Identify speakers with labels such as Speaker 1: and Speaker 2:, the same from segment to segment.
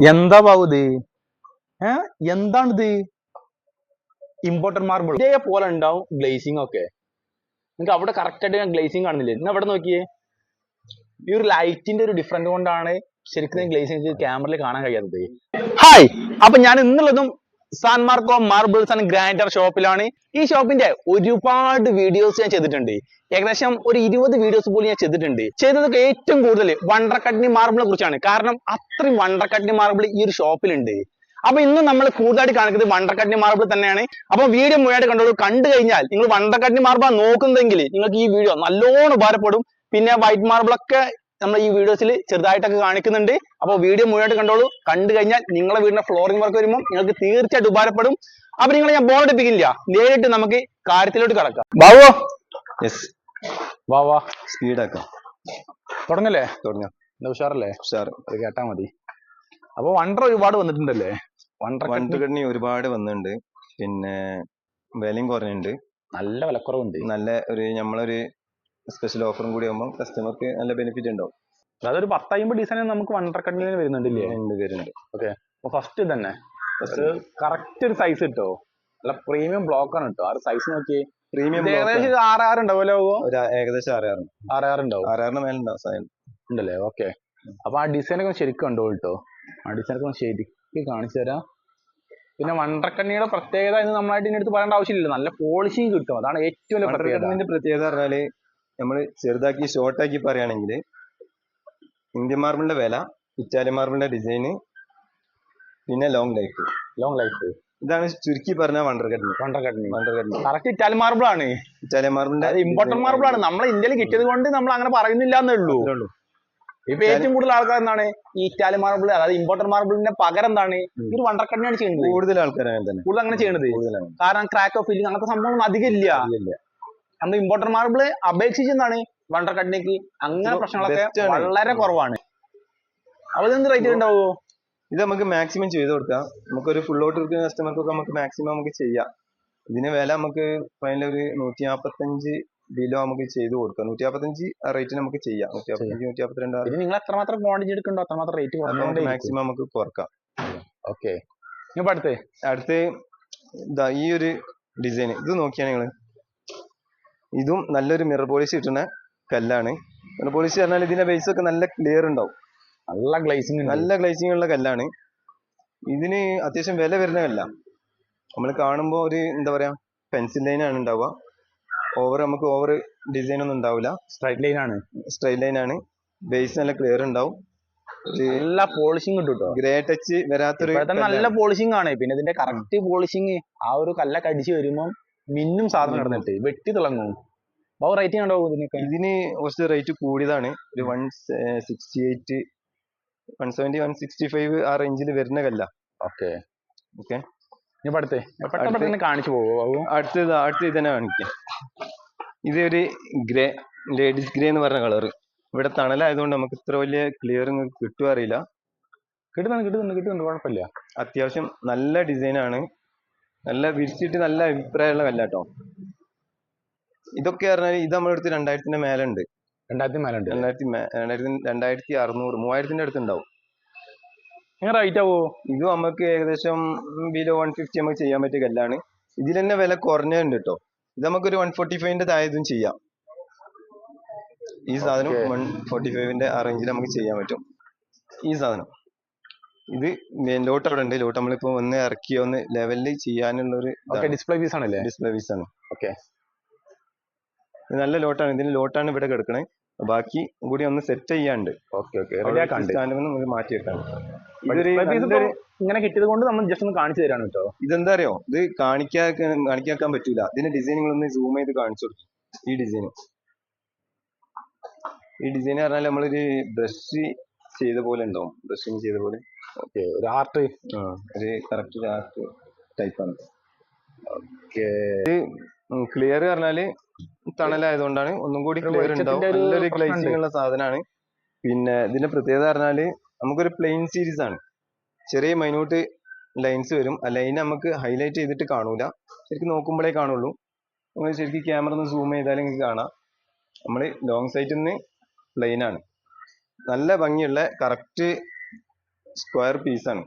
Speaker 1: എന്താ ഇത്? ഏ? എന്താണിത് ഇമ്പോർട്ടന്റ് മാർബിൾ ഇതേപോലെ ഉണ്ടാവും ഗ്ലേസിംഗ് ഒക്കെ. നിങ്ങൾക്ക് അവിടെ കറക്റ്റ് ആയിട്ട് ഞാൻ ഗ്ലേസിംഗ് കാണുന്നില്ലേ നിങ്ങൾ അവിടെ നോക്കിയേ? ഈ ഒരു ലൈറ്റിന്റെ ഒരു ഡിഫറന്റ് കൊണ്ടാണ് ശരിക്കും ഗ്ലേസിംഗ് ക്യാമറയിൽ കാണാൻ കഴിയാത്തത്. ഹായ് അപ്പൊ ഞാൻ ഇന്നുള്ളതും San Marco marbles and granite ഷോപ്പിലാണ് ഈ ഷോപ്പിന്റെ ഒരുപാട് വീഡിയോസ് ഞാൻ ചെയ്തിട്ടുണ്ട്. ഏകദേശം ഒരു ഇരുപത് വീഡിയോസ് പോലും ഞാൻ ചെയ്തിട്ടുണ്ട്. ചെയ്തതൊക്കെ ഏറ്റവും കൂടുതൽ വണ്ടർക്കട്ടിനി മാർബിളിനെ കുറിച്ചാണ്. കാരണം അത്രയും വണ്ടർക്കട്ടിനി മാർബിൾ ഈ ഒരു ഷോപ്പിലുണ്ട് അപ്പൊ ഇന്ന് നമ്മൾ കൂടുതലായിട്ട് കാണിക്കുന്നത് വണ്ടർക്കട്ടിനി മാർബിൾ തന്നെയാണ്. അപ്പൊ വീഡിയോ മുഴുവനായിട്ട് കണ്ടോളൂ. കണ്ടു കഴിഞ്ഞാൽ നിങ്ങൾ വണ്ടർക്കട്ടിനി മാർബിൾ നോക്കുന്നതെങ്കിൽ നിങ്ങൾക്ക് ഈ വീഡിയോ നല്ലോണം ഉപകാരപ്പെടും. പിന്നെ വൈറ്റ് മാർബിൾ ഒക്കെ നമ്മൾ ഈ വീഡിയോസിൽ ചെറുതായിട്ടൊക്കെ കാണിക്കുന്നുണ്ട്. അപ്പോൾ വീഡിയോ മുഴുവനായിട്ട് കണ്ടോളൂ. കണ്ടു കഴിഞ്ഞാൽ നിങ്ങളെ വീടിന്റെ ഫ്ലോറിംഗ് വർക്ക് വരുമ്പോൾ നിങ്ങൾക്ക് തീർച്ചയായിട്ടും ഉപകാരപ്പെടും. അപ്പൊ നിങ്ങളെ ഞാൻ ബോർഡിപ്പിക്കില്ല നേരിട്ട് നമുക്ക് കാര്യത്തിലോട്ട് കടക്കാം. ബാവോ
Speaker 2: യെസ്
Speaker 1: വാ വാ.
Speaker 2: സ്പീഡാക്കാം
Speaker 1: തുടങ്ങല്ലേ?
Speaker 2: തുടങ്ങാം.
Speaker 1: എന്താ ഉഷാറല്ലേ?
Speaker 2: ഉഷാർ
Speaker 1: അത് കേട്ടാ മതി. അപ്പൊ വണ്ടർ ഒരുപാട് വന്നിട്ടുണ്ടല്ലേ? വണ്ടർ
Speaker 2: വണ്ടർ കണ്ണി ഒരുപാട് വന്നിട്ടുണ്ട്. പിന്നെ വിലയും കുറഞ്ഞിട്ടുണ്ട്.
Speaker 1: നല്ല വിലക്കുറവുണ്ട്.
Speaker 2: നല്ല ഒരു നമ്മളൊരു സ്പെഷ്യൽ ഓഫറും കൂടി ആകുമ്പോൾ കസ്റ്റമർക്ക് നല്ല ബെനിഫിറ്റ് ഉണ്ടാവും
Speaker 1: അതൊരു ഒരു പത്തയ്മ്പത് ഡിസൈൻ നമുക്ക് വണ്ടർ കണ്ണിന് വരുന്നുണ്ടല്ലേ?
Speaker 2: വരുന്നുണ്ട്. ഓക്കെ
Speaker 1: അപ്പൊ ഫസ്റ്റ് തന്നെ. ഫസ്റ്റ് കറക്റ്റ് ഒരു സൈസ് കിട്ടോ നല്ല പ്രീമിയം ബ്ലോക്ക് ആണ് കേട്ടോ ആ സൈസ് നോക്കി
Speaker 2: പ്രീമിയം
Speaker 1: ഏകദേശം ആറ് ആറ്
Speaker 2: ഒരു ഏകദേശം ആറ്
Speaker 1: ആറ് ആറ് ആറ് ഉണ്ടാവും
Speaker 2: ആറ് ആറിന് മേലെ ഉണ്ടാവും സാധനം.
Speaker 1: ഉണ്ടല്ലേ? ഓക്കെ അപ്പൊ ആ ഡിസൈൻ ഒക്കെ ശരിക്കും ഉണ്ടോ കേട്ടോ ആ ഡിസൈൻ ഒക്കെ ശരിക്കും കാണിച്ചു തരാം. പിന്നെ വണ്ടർക്കണ്ണിയുടെ പ്രത്യേകത എന്ന് നമ്മളായിട്ട് ഇതിന്റെ അടുത്ത് പറയേണ്ട ആവശ്യമില്ല നല്ല പോളിഷിങ് കിട്ടും. അതാണ് ഏറ്റവും വലിയ പ്രത്യേകത.
Speaker 2: പ്രത്യേകത പറഞ്ഞാൽ നമ്മൾ ചെറുതാക്കി ഷോർട്ടാക്കി പറയുകയാണെങ്കിൽ ഇന്ത്യൻ മാർബിളിന്റെ വില ഇറ്റാലിയൻ മാർബിളിന്റെ ഡിസൈന് പിന്നെ ലോങ് ലൈഫ്
Speaker 1: ലോങ് ലൈഫ്
Speaker 2: ഇതാണ് ചുരുക്കി പറഞ്ഞ വണ്ടർ കണ്ണി
Speaker 1: വണ്ടർക്കണ്ണി
Speaker 2: വണ്ടർ കണ്ണി
Speaker 1: കറക്റ്റ് ഇറ്റാലിയൻ മാർബിൾ ആണ്.
Speaker 2: ഇറ്റാലിയൻ മാർബിളിന്റെ
Speaker 1: അത് ഇമ്പോർട്ടന്റ് മാർബിൾ ആണ്. നമ്മൾ ഇന്ത്യയിൽ കിട്ടിയത് കൊണ്ട് നമ്മൾ അങ്ങനെ പറയുന്നില്ല എന്നേ ഉള്ളൂ. ഇപ്പൊ ഏറ്റവും കൂടുതൽ ആൾക്കാർ എന്താണ്? ഈ ഇറ്റാലിയൻ മാർബിൾ അതായത് ഇമ്പോർട്ടന്റ് മാർബിളിന്റെ പകരം എന്താണ്? ഈ ഒരു വണ്ടർക്കണ്ണിയാണ് ചെയ്യുന്നത്.
Speaker 2: കൂടുതൽ തന്നെ.
Speaker 1: കൂടുതൽ അങ്ങനെ
Speaker 2: ചെയ്യുന്നത്.
Speaker 1: കാരണം ക്രാക്ക് ഓഫ് ഫില്ലിംഗ് അങ്ങനത്തെ സംഭവം അധികം ഇല്ല. നമ്മൾ ഇമ്പോർട്ടർ മാർബിൾ അപേക്ഷിച്ച് എന്താണ് വണ്ടർ കട്ടിനേക്ക് അങ്ങനെ പ്രശ്നങ്ങളൊക്കെ വളരെ കുറവാണ്. അപ്പൊ ഇതെന്ത് റേറ്റ് ഉണ്ടാവോ
Speaker 2: ഇത് നമുക്ക് മാക്സിമം ചെയ്ത് കൊടുക്കാം. നമുക്കൊരു ഫുൾ ഔട്ട് എടുക്കുന്ന കസ്റ്റമർക്കൊക്കെ നമുക്ക് മാക്സിമം നമുക്ക് ചെയ്യാം. ഇതിന് വില നമുക്ക് ഫൈനൽ ഒരു നൂറ്റി നാപ്പത്തഞ്ച് ബിലോ നമുക്ക് ചെയ്ത് കൊടുക്കാം. നൂറ്റി നാപ്പത്തഞ്ച് ആ റേറ്റ് നമുക്ക് ചെയ്യാം. നൂറ്റി നാപ്പത്തഞ്ച് നൂറ്റി നാപ്പത്തിരണ്ട്
Speaker 1: നിങ്ങൾ എത്രമാത്രം ക്വാണ്ടിറ്റി എടുക്കണ്ടോ? അത്രമാത്രം റേറ്റ്
Speaker 2: മാക്സിമം നമുക്ക് കുറക്കാം.
Speaker 1: ഓക്കെ ഇപ്പൊ അടുത്ത്.
Speaker 2: അടുത്ത് ഈ ഒരു ഡിസൈൻ ഇത് നോക്കിയാ നിങ്ങൾ. ഇതും നല്ലൊരു മിറർ പോളിഷ് കിട്ടുന്ന കല്ലാണ്. മിറർ പോളിഷ് പറഞ്ഞാൽ ഇതിന്റെ ബേസ് ഒക്കെ നല്ല ക്ലിയർ ഉണ്ടാവും.
Speaker 1: നല്ല ഗ്ലേസിംഗ്
Speaker 2: നല്ല ഗ്ലേസിംഗ് ഉള്ള കല്ലാണ്. ഇതിന് അത്യാവശ്യം വില വരുന്ന കല്ല. നമ്മൾ കാണുമ്പോൾ ഒരു എന്താ പറയാ പെൻസിൽ ലൈൻ ആണ് ഉണ്ടാവുക. ഓവർ നമുക്ക് ഓവർ ഡിസൈൻ ഒന്നും ഉണ്ടാവില്ല.
Speaker 1: സ്ട്രൈറ്റ് ലൈൻ ആണ്.
Speaker 2: സ്ട്രൈറ്റ് ലൈൻ ആണ്. ബേസ് നല്ല ക്ലിയർ ഉണ്ടാവും.
Speaker 1: നല്ല പോളിഷിംഗ് കിട്ടും
Speaker 2: ഗ്രേ ടച്ച് വരാത്തൊരു
Speaker 1: നല്ല പോളിഷിംഗ് ആണ്. പിന്നെ ഇതിന്റെ കറക്റ്റ് പോളിഷിംഗ് ആ ഒരു കല്ലൊക്കെ അടിച്ച് വരുമ്പോ മിന്നും സാധനം നടന്നിട്ട് വെട്ടി തിളങ്ങും. ബൗ റേറ്റിംഗ് ഉണ്ടോ ഇതിനൊക്കെ?
Speaker 2: ഇതിന് കുറച്ച് റേറ്റ് കൂടിയതാണ്. ഒരു one sixty eight one seventy one sixty five ആ റേഞ്ചിൽ വരുന്ന കല്ല.
Speaker 1: ഓക്കെ
Speaker 2: ഓക്കെ
Speaker 1: ഇനി അടുത്ത്? പെട്ടെന്ന് പെട്ടെന്ന് കാണിച്ചു പോകുമോ ബാബു?
Speaker 2: അടുത്തത് അടുത്ത തന്നെ കാണിക്കാം. ഇത് ഒരു ഗ്രേ ലേഡീസ് ഗ്രേ എന്ന് പറഞ്ഞ കളർ ഇവിടെ തണലായതുകൊണ്ട് നമുക്ക് ഇത്ര വലിയ ക്ലിയർ കിട്ടുക അറിയില്ല.
Speaker 1: കിട്ടുന്നുണ്ട് കിട്ടുന്നുണ്ട് കിട്ടുന്നുണ്ട്. കുഴപ്പമില്ല.
Speaker 2: അത്യാവശ്യം നല്ല ഡിസൈൻ ആണ്. നല്ല വിരിച്ചിട്ട് നല്ല അഭിപ്രായമുള്ള കല്ലാട്ടോ. ഇതൊക്കെ പറഞ്ഞാൽ ഇത് നമ്മുടെ അടുത്ത് രണ്ടായിരത്തിന്റെ മേലെ ഉണ്ട്
Speaker 1: രണ്ടായിരത്തി മേലെ
Speaker 2: ഉണ്ട് രണ്ടായിരത്തി രണ്ടായിരത്തി രണ്ടായിരത്തി അറുന്നൂറ് മൂവായിരത്തിന്റെ അടുത്ത് ഉണ്ടാവും
Speaker 1: റേറ്റ് ആവോ?
Speaker 2: ഇത് നമുക്ക് ഏകദേശം ബിലോ വൺ ഫിഫ്റ്റി നമുക്ക് ചെയ്യാൻ പറ്റിയ കല്ലാണ്. ഇതിൽ തന്നെ വില കുറഞ്ഞുണ്ട് കേട്ടോ ഇത് നമുക്കൊരു വൺ ഫോർട്ടി ഫൈവിന്റെ താഴെതും ചെയ്യാം. ഈ സാധനം. വൺ ഫോർട്ടി ഫൈവിന്റെ ആ റേഞ്ചിൽ നമുക്ക് ചെയ്യാൻ പറ്റും. ഈ സാധനം. ഇത് ലോട്ട് അവിടെ ഉണ്ട് ലോട്ട് നമ്മളിപ്പോ ഒന്ന് ഇറക്കി ഒന്ന് ലെവലിൽ ചെയ്യാനുള്ള ഒരു
Speaker 1: ഡിസ്പ്ലേ പീസ് ആണല്ലേ?
Speaker 2: ഡിസ്പ്ലേ പീസ് ആണ്.
Speaker 1: ഓക്കെ
Speaker 2: നല്ല ലോട്ടാണ്. ഇതിന് ലോട്ടാണ് ഇവിടെ കിടക്കണേ. ബാക്കി കൂടി ഒന്ന് സെറ്റ് ചെയ്യാണ്ട്. നിന്ന് മാറ്റി വെക്കാണ്
Speaker 1: ഡിസ്പ്ലേ പീസ്
Speaker 2: നല്ലൊരു
Speaker 1: ഇങ്ങനെ കിട്ടിയത് കൊണ്ട് നമ്മൾ ജസ്റ്റ് ഒന്ന് കാണിച്ചു തരാണ് കേട്ടോ
Speaker 2: ഇതെന്താ അറിയോ? ഇത് കാണിക്കാൻ കാണിക്കാൻ പറ്റൂല. ഇതിന്റെ ഡിസൈൻ നിങ്ങളൊന്ന് സൂം ചെയ്ത് കാണിച്ചു കൊടുക്കും. ഈ ഡിസൈൻ ഈ ഡിസൈൻ പറഞ്ഞാൽ നമ്മളൊരു ബ്രഷ് ചെയ്ത പോലെ ഉണ്ടാവും ബ്രഷിങ് ചെയ്ത പോലെ
Speaker 1: ഓക്കെ ഒരു ആർട്ട്
Speaker 2: ഒരു കറക്റ്റ് ഒരു ആർട്ട് ടൈപ്പാണ്
Speaker 1: ഓക്കെ.
Speaker 2: ക്ലിയർ പറഞ്ഞാൽ തണലായതുകൊണ്ടാണ്. ഒന്നും കൂടി ക്ലിയർ ഉണ്ടാവും. നല്ലൊരു. ഉള്ള സാധനമാണ്. പിന്നെ ഇതിന്റെ പ്രത്യേകത പറഞ്ഞാൽ നമുക്കൊരു പ്ലെയിൻ സീരീസ് ആണ്. ചെറിയ മൈന്യൂട്ട് ലൈൻസ് വരും. ആ ലൈൻ നമുക്ക് ഹൈലൈറ്റ് ചെയ്തിട്ട് കാണൂല. ശരിക്കും നോക്കുമ്പോഴേ കാണുള്ളൂ. നമ്മൾ ശരിക്കും ക്യാമറ ഒന്ന് സൂം ചെയ്താൽ നിങ്ങൾക്ക് കാണാം. നമ്മൾ ലോങ് സൈറ്റിൽ നിന്ന് പ്ലെയിൻ ആണ്. നല്ല ഭംഗിയുള്ള കറക്റ്റ് സ്ക്വയർ പീസാണ്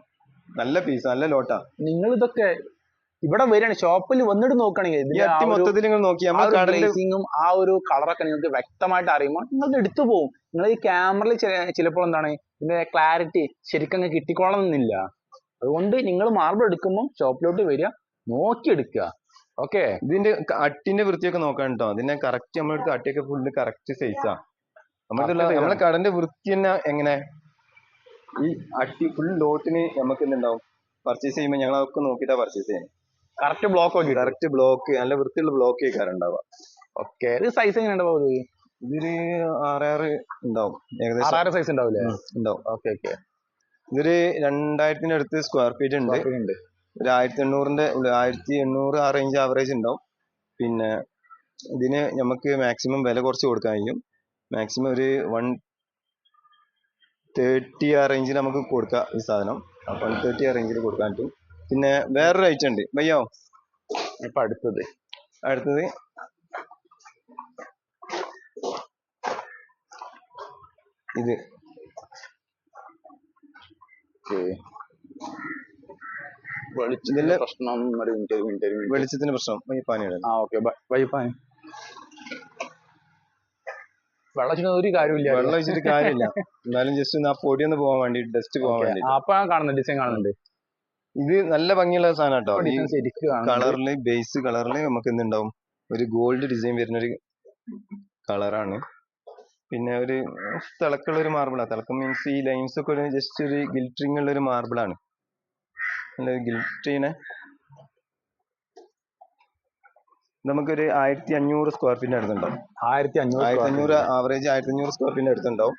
Speaker 2: നല്ല പീസ് നല്ല ലോട്ടാ.
Speaker 1: നിങ്ങൾ ഇതൊക്കെ ഇവിടെ വരികയാണ്. ഷോപ്പിൽ വന്നിട്ട് നോക്കുകയാണെങ്കിൽ
Speaker 2: മൊത്തത്തിൽ നിങ്ങൾ നോക്കി.
Speaker 1: ഗ്ലേസിങ്ങും ആ ഒരു കളറൊക്കെ നിങ്ങൾക്ക് വ്യക്തമായിട്ട് അറിയുമ്പോൾ നിങ്ങൾ എടുത്തു പോകും നിങ്ങൾ ഈ ക്യാമറയിൽ ചിലപ്പോൾ എന്താണ് ഇതിന്റെ ക്ലാരിറ്റി ശരിക്കും അങ്ങ് കിട്ടിക്കോളണമെന്നില്ല. അതുകൊണ്ട് നിങ്ങൾ മാർബിൾ എടുക്കുമ്പോൾ ഷോപ്പിലോട്ട് വരിക നോക്കി എടുക്കുക. ഓക്കെ
Speaker 2: ഇതിന്റെ അട്ടിന്റെ വൃത്തിയൊക്കെ നോക്കാൻ കേട്ടോ ഇതിന്റെ കറക്റ്റ് നമ്മളെടുത്ത് അട്ടിയൊക്കെ ഫുള്ള് കറക്റ്റ് സൈസാ നമ്മളെ. കടന്റെ വൃത്തി തന്നെ എങ്ങനെ? ഈ അട്ടി ഫുൾ ലോട്ടിന് നമുക്ക് എന്തുണ്ടാവും? പർച്ചേസ് ചെയ്യുമ്പോൾ ഞങ്ങൾ അതൊക്കെ നോക്കിയിട്ടാ പർച്ചേസ് ചെയ്യുന്നത്
Speaker 1: കറക്റ്റ് ബ്ലോക്ക് നോക്കി
Speaker 2: കറക്റ്റ് ബ്ലോക്ക് നല്ല വൃത്തിയുള്ള ബ്ലോക്ക് കേൾക്കാറുണ്ടാവുക
Speaker 1: ഓക്കെ ഇത് സൈസ് എങ്ങനെ ഉണ്ടാവും ഇത്?
Speaker 2: ഇതൊരു ആറാറ് ഉണ്ടാവും ഏകദേശം.
Speaker 1: ആറാറ് സൈസ് ഉണ്ടാവില്ലേ
Speaker 2: ഉണ്ടാവും.
Speaker 1: ഓക്കെ ഓക്കെ
Speaker 2: ഇതൊരു രണ്ടായിരത്തിന്റെ അടുത്ത് സ്ക്വയർ ഫീറ്റ് ഉണ്ട്. ഒരു ആയിരത്തി എണ്ണൂറിന്റെ ആയിരത്തി എണ്ണൂറ് ആ റേഞ്ച് ആവറേജ് ഉണ്ടാവും. പിന്നെ ഇതിന് നമുക്ക് മാക്സിമം വില കുറച്ച് കൊടുക്കാൻ കഴിയും. മാക്സിമം ഒരു വൺ തേർട്ടി ആ റേഞ്ചിൽ നമുക്ക് കൊടുക്കാം ഈ സാധനം. വൺ തേർട്ടി ആ റേഞ്ചിൽ കൊടുക്കാൻ പറ്റും. പിന്നെ വേറൊരു ഐറ്റം ഉണ്ട്. വയ്യോ?
Speaker 1: ഇപ്പൊ അടുത്തത്.
Speaker 2: അടുത്തത്. ഇത്.
Speaker 1: വെളിച്ചത്തിന്റെ പ്രശ്നം
Speaker 2: വെളിച്ചത്തിന്റെ പ്രശ്നം. ഭയ്യപ്പാനിയുടെ
Speaker 1: ആ ഓക്കെ. വൈപ്പാൻ വെള്ളം ഒരു കാര്യമില്ല
Speaker 2: വെള്ളം ഒഴിച്ചിട്ട് കാര്യമില്ല. എന്നാലും ജസ്റ്റ് ഒന്ന് ആ പൊടി ഒന്ന് പോകാൻ വേണ്ടി ഡസ്റ്റ് പോകാൻ. വേണ്ടി
Speaker 1: അപ്പൊ കാണുന്നുണ്ട് ഡിസൈൻ കാണുന്നുണ്ട്.
Speaker 2: ഇത് നല്ല ഭംഗിയുള്ള സാധനം കേട്ടോ. കളറിൽ ബേസ് കളറിൽ നമുക്ക് എന്തുണ്ടാവും ഒരു ഗോൾഡ് ഡിസൈൻ വരുന്ന ഒരു കളറാണ്. പിന്നെ ഒരു തിളക്കുള്ള ഒരു മാർബിളാണ് തിളക്കം മീൻസ് ഈ ലൈൻസ് ഒക്കെ ഒരു ജസ്റ്റ് ഒരു ഗിൽറ്ററിങ് ഉള്ള ഒരു മാർബിളാണ് നല്ല ഗിൽറ്റ് ചെയ്യണ നമുക്കൊരു ആയിരത്തി അഞ്ഞൂറ് സ്ക്വയർ ഫീറ്റ് അടുത്തുണ്ടാവും.
Speaker 1: ആയിരത്തി അഞ്ഞൂറ്
Speaker 2: ആയിരത്തി അഞ്ഞൂറ് ആവറേജ് ആയിരത്തി അഞ്ഞൂറ് സ്ക്വയർ ഫീറ്റ് അടുത്തുണ്ടാവും.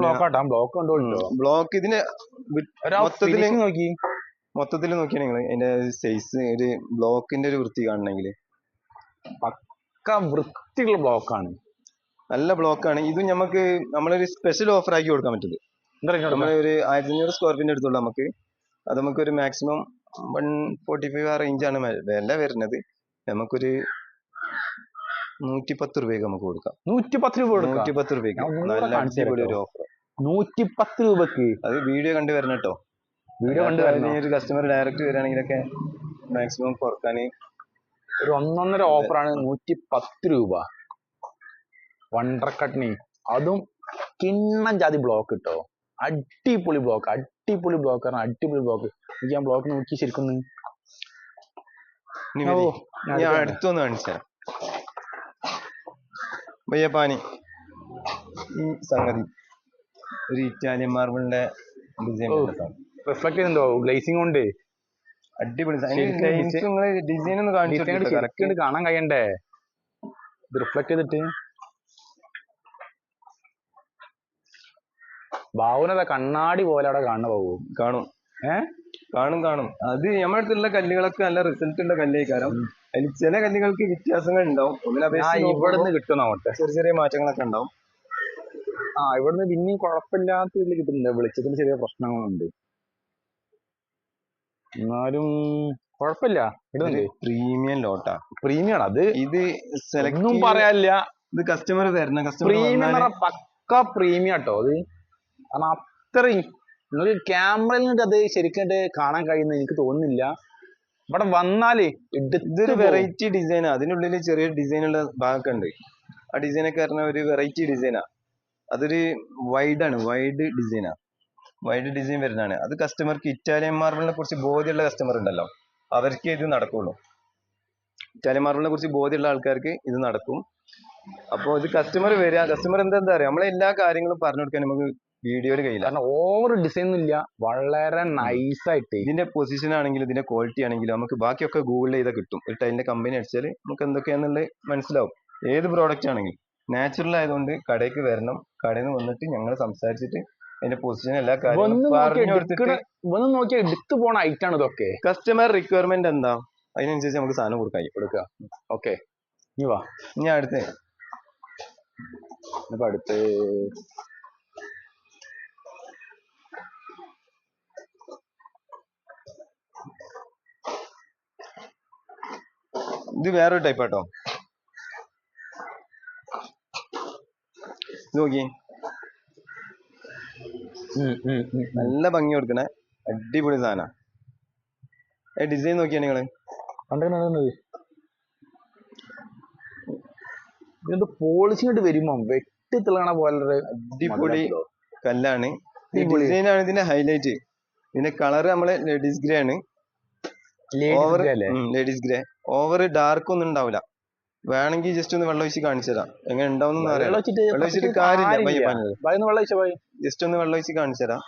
Speaker 1: ബ്ലോക്ക് ആട്ടാ. ബ്ലോക്ക്
Speaker 2: ബ്ലോക്ക് ഇതിന്
Speaker 1: മൊത്തത്തിൽ നോക്കി.
Speaker 2: മൊത്തത്തിൽ നോക്കിയാൽ നിങ്ങൾ അതിന്റെ സൈസ് ഒരു ബ്ലോക്കിന്റെ ഒരു വൃത്തി കാണണമെങ്കിൽ.
Speaker 1: പക്ക വൃത്തിയുള്ള ബ്ലോക്കാണ്
Speaker 2: നല്ല ബ്ലോക്കാണ് ഇത് നമുക്ക് നമ്മളൊരു സ്പെഷ്യൽ ഓഫർ ആക്കി കൊടുക്കാൻ പറ്റുന്നത് നമ്മൾ ഒരു ആയിരത്തി അഞ്ഞൂറ് സ്ക്വയർ ഫീറ്റ് എടുത്തുള്ളൂ നമുക്ക് അത് നമുക്ക് ഒരു മാക്സിമം വൺ ഫോർട്ടി ഫൈവ് ആ റേഞ്ചാണ് വില വരുന്നത്. നമുക്കൊരു നൂറ്റി പത്ത് രൂപയ്ക്ക് നമുക്ക് കൊടുക്കാം.
Speaker 1: നൂറ്റി പത്ത് രൂപ കൊടുക്കാം?
Speaker 2: നൂറ്റി പത്ത് രൂപയ്ക്ക് നല്ല അടിപൊളി ഒരു ഓഫർ
Speaker 1: നൂറ്റി പത്ത് രൂപക്ക്
Speaker 2: അത് വീഡിയോ കണ്ടു വരണം കേട്ടോ.
Speaker 1: വീഡിയോ കണ്ടു വരണം.
Speaker 2: ഒരു കസ്റ്റമർ ഡയറക്റ്റ് വരികയാണെങ്കിലൊക്കെ മാക്സിമം കുറയ്ക്കാൻ
Speaker 1: ഒരു ഒന്നൊന്നര ഓഫറാണ് നൂറ്റി പത്ത് രൂപ. വണ്ടർ കട്ട്നി അതും കിണ്ണം ജാതി ബ്ലോക്ക് കിട്ടോ. അടിപൊളി ബ്ലോക്ക് അടിപൊളി ബ്ലോക്ക് ആണ്. അടിപൊളി ബ്ലോക്ക് എനിക്ക് ഞാൻ ബ്ലോക്ക് നോക്കി ശരിക്കും. ഞാൻ
Speaker 2: ഞാൻ
Speaker 1: അടുത്ത്
Speaker 2: അടുത്തൊന്ന് കാണിച്ചുതരാം വയ്യപ്പാനി ഈ സംഗതി. ഒരു ഇറ്റാലിയൻ മാർബിളിന്റെ ഡിസൈൻ.
Speaker 1: റിഫ്ലക്ട് ചെയ്യുന്നുണ്ടോ? ഗ്ലേസിംഗ് കൊണ്ട്.
Speaker 2: അടിപൊളി ഡിസൈൻ ഒന്ന് കാണിച്ചു
Speaker 1: കാണാൻ കഴിയണ്ടേ? ഇത് റിഫ്ലക്ട് ചെയ്തിട്ട്. കണ്ണാടി പോലെ അവിടെ കാണുന്ന പോകും
Speaker 2: കാണും.
Speaker 1: ഏ?
Speaker 2: കാണും കാണും. അത് നമ്മുടെ അടുത്തുള്ള കല്ലുകളൊക്കെ നല്ല റിസൾട്ട് ഉള്ള കല്ലേക്കാരം. അതിൽ ചില കല്ലുകൾക്ക് വ്യത്യാസങ്ങൾ ഉണ്ടാവും.
Speaker 1: ഇവിടുന്ന്
Speaker 2: നോക്കുമ്പോ
Speaker 1: കിട്ടും നോട്ടെ
Speaker 2: ചെറിയ ചെറിയ മാറ്റങ്ങളൊക്കെ ഉണ്ടാവും.
Speaker 1: ആ ഇവിടുന്ന് പിന്നെയും കുഴപ്പമില്ലാത്ത ഇതിൽ കിട്ടുന്നുണ്ട്. വെളിച്ചത്തിന് ചെറിയ പ്രശ്നങ്ങളുണ്ട്. എന്നാലും കുഴപ്പമില്ല. ഇടുന്നുണ്ട്
Speaker 2: പ്രീമിയം ലോട്ടാ
Speaker 1: പ്രീമിയം അത്
Speaker 2: ഇത് സെലക്ടും
Speaker 1: ഒന്നും പറയാനില്ല.
Speaker 2: ഇത് കസ്റ്റമർ തരുന്ന കസ്റ്റമർ
Speaker 1: പക്ക പ്രീമിയം കേട്ടോ അത് കാരണം അത്രയും നിങ്ങൾക്ക് ക്യാമറയിൽ നിന്നിട്ട് അത് ശരിക്കും കാണാൻ കഴിയുന്ന എനിക്ക് തോന്നുന്നില്ല. ഇവിടെ വന്നാലേ
Speaker 2: ഇതൊരു വെറൈറ്റി ഡിസൈനാ അതിനുള്ളിൽ ചെറിയ ഡിസൈൻ ഉള്ള ഭാഗമൊക്കെ ഉണ്ട് ആ ഡിസൈൻ ഒക്കെ പറഞ്ഞ ഒരു വെറൈറ്റി ഡിസൈനാ അതൊരു വൈഡ് ആണ്. വൈഡ് ഡിസൈനാ വൈഡ് ഡിസൈൻ വരുന്നതാണ്. അത് കസ്റ്റമർക്ക് ഇറ്റാലിയൻ മാർബിളിനെ കുറിച്ച് ബോധ്യമുള്ള കസ്റ്റമർ ഉണ്ടല്ലോ. അവർക്ക് ഇത് നടക്കുള്ളൂ. ഇറ്റാലിയൻ മാർബിളിനെ കുറിച്ച് ബോധ്യമുള്ള ആൾക്കാർക്ക് ഇത് നടക്കും. അപ്പോൾ ഇത് കസ്റ്റമർ വരിക കസ്റ്റമർ എന്താ എന്താ നമ്മളെ എല്ലാ കാര്യങ്ങളും പറഞ്ഞു കൊടുക്കാൻ നമുക്ക് വീഡിയോയിൽ കയ്യില്ല
Speaker 1: കാരണം ഓവർ ഡിസൈൻ ഒന്നും ഇല്ല. വളരെ നൈസ് ആയിട്ട്.
Speaker 2: ഇതിന്റെ പൊസിഷൻ ആണെങ്കിലും ഇതിന്റെ ക്വാളിറ്റി ആണെങ്കിലും നമുക്ക് ബാക്കിയൊക്കെ ഗൂഗിൾ ചെയ്താൽ കിട്ടും. ഒരു ടൈലിന്റെ കമ്പനി അടിച്ചാൽ നമുക്ക് എന്തൊക്കെയാന്നുള്ളത് മനസ്സിലാവും. ഏത് പ്രോഡക്റ്റ് ആണെങ്കിലും. നാച്ചുറൽ ആയതുകൊണ്ട് കടയ്ക്ക് വരണം. കടയിൽ നിന്ന് വന്നിട്ട് ഞങ്ങൾ സംസാരിച്ചിട്ട് അതിന്റെ പൊസിഷൻ എല്ലാ കാര്യങ്ങളും
Speaker 1: നോക്കി
Speaker 2: പറഞ്ഞു കൊടുത്തിട്ട്
Speaker 1: എടുക്കണ നോക്കി എടുത്തു പോണ ഐറ്റം ആണ് ഇതൊക്കെ.
Speaker 2: കസ്റ്റമർ റിക്വയർമെന്റ് എന്താ? അതിനനുസരിച്ച് നമുക്ക് സാധനം കൊടുക്കാം. കൊടുക്കാം.
Speaker 1: കൊടുക്കുക ഓക്കെ ഇനി വാ.
Speaker 2: ഇനി അടുത്ത്.
Speaker 1: അടുത്ത്.
Speaker 2: ഇത് വേറൊരു ടൈപ്പ് ഇത് നോക്കി
Speaker 1: ഉം.
Speaker 2: നല്ല ഭംഗി കൊടുക്കണേ. അടിപൊളി സാധന. ഡിസൈൻ നോക്കിയാ
Speaker 1: നിങ്ങൾ. ഇതിന്റെ കൊണ്ട് വരുമ്പോ വെട്ടി തിളങ്ങണ പോലെ
Speaker 2: അടിപൊളി കല്ലാണ്. ഡിസൈൻ ആണ് ഇതിന്റെ ഹൈലൈറ്റ് ഇതിന്റെ കളർ നമ്മളെ ലേഡീസ് ഗ്രേ ആണ്. Over ladies grey over dark ഒന്നും ഉണ്ടാവില്ല വേണമെങ്കിൽ ജസ്റ്റ് ഒന്ന് വെള്ളം ഒഴിച്ച് കാണിച്ചു തരാം. എങ്ങനെ ഉണ്ടാവും
Speaker 1: വെള്ളം ഒഴിച്ചിട്ട്
Speaker 2: കാര്യമില്ല, ജസ്റ്റ് ഒന്ന് വെള്ളം ഒഴിച്ച് കാണിച്ചു തരാം.